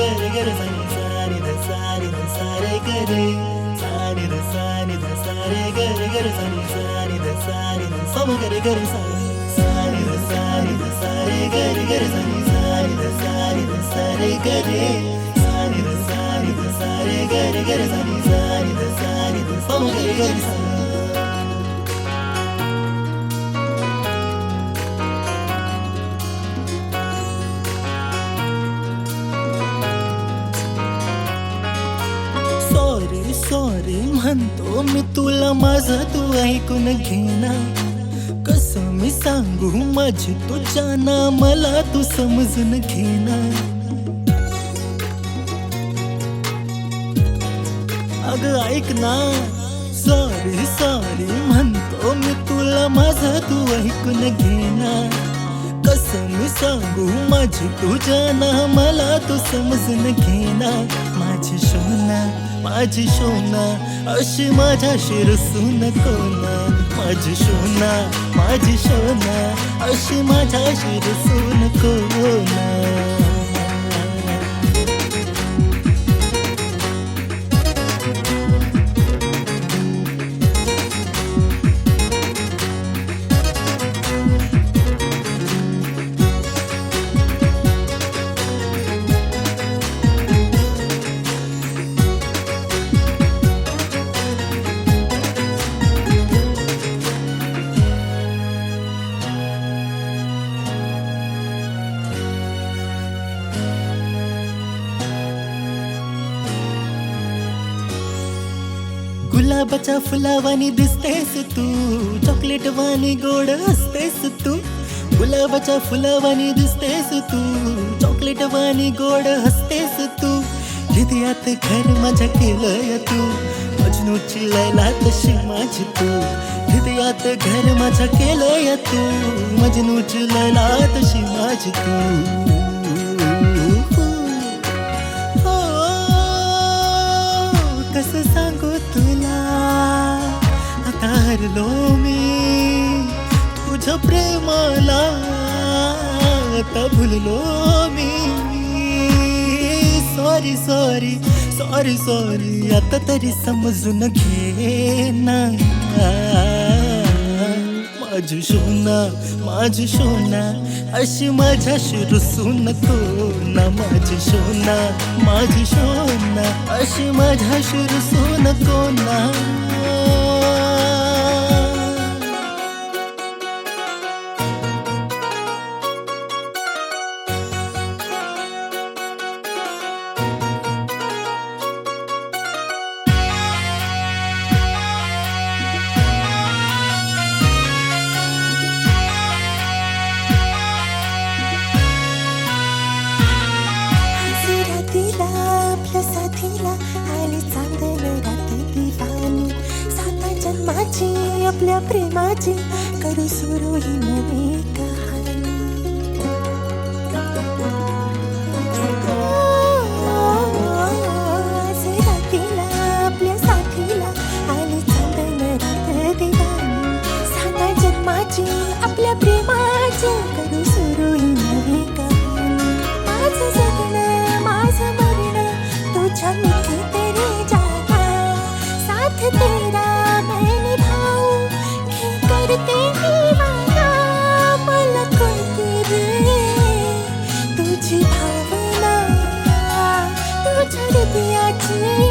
gare gare sa ni sa ni da sa re gare sa ni da sa da sa gare gare sa ni da sa da sa gare gare sa sa da sa da sa gare gare sa ni da sa da sa gare sa da sa da sa gare gare sa ni da sa da sa gare gare sa sorry म्हणतो मी तुला माझं तू ऐकून घेना कसं मी सांगू माझी तुझ्या ना मला तू समजून घेना अग ऐक ना सॉरी सॉरी म्हणतो मी तुला माझं तू ऐकून घेना मी सांगू माझी तुझ्या ना मला तू समजून घेना. माझी शोना माझी शोना अशी माझ्या शिर नको ना माझी शोना माझी शोना अशी माझ्या शिरसू नको ना गुलाबाच्या फुलावानी दिसतेस तू. चॉकलेट वाणी गोड असतेस तू. गुलाबाच्या फुलावानी दिसतेस तू. चॉकलेट वाणी गोड हसतेस तू. हृदयात घर माझ्या केलंय तू. मजनूची लैला तशी माझी तू. हृदयात घर माझ्या केलंय तू. मजनूची लैला तशी माझी तू. आता मी. तुझ प्रेमाला आता भुललो मी. सॉरी सॉरी सॉरी सॉरी आता तरी समजून घे ना माझी शोना माझी शोना. अशी माझ्याशी रुसू नको ना माझी शोना माझी शोना. अशी माझ्याशी रुसू नको ना copleapremagin Carusurugi mumika तुझी भावना तुझ्या हृदयाची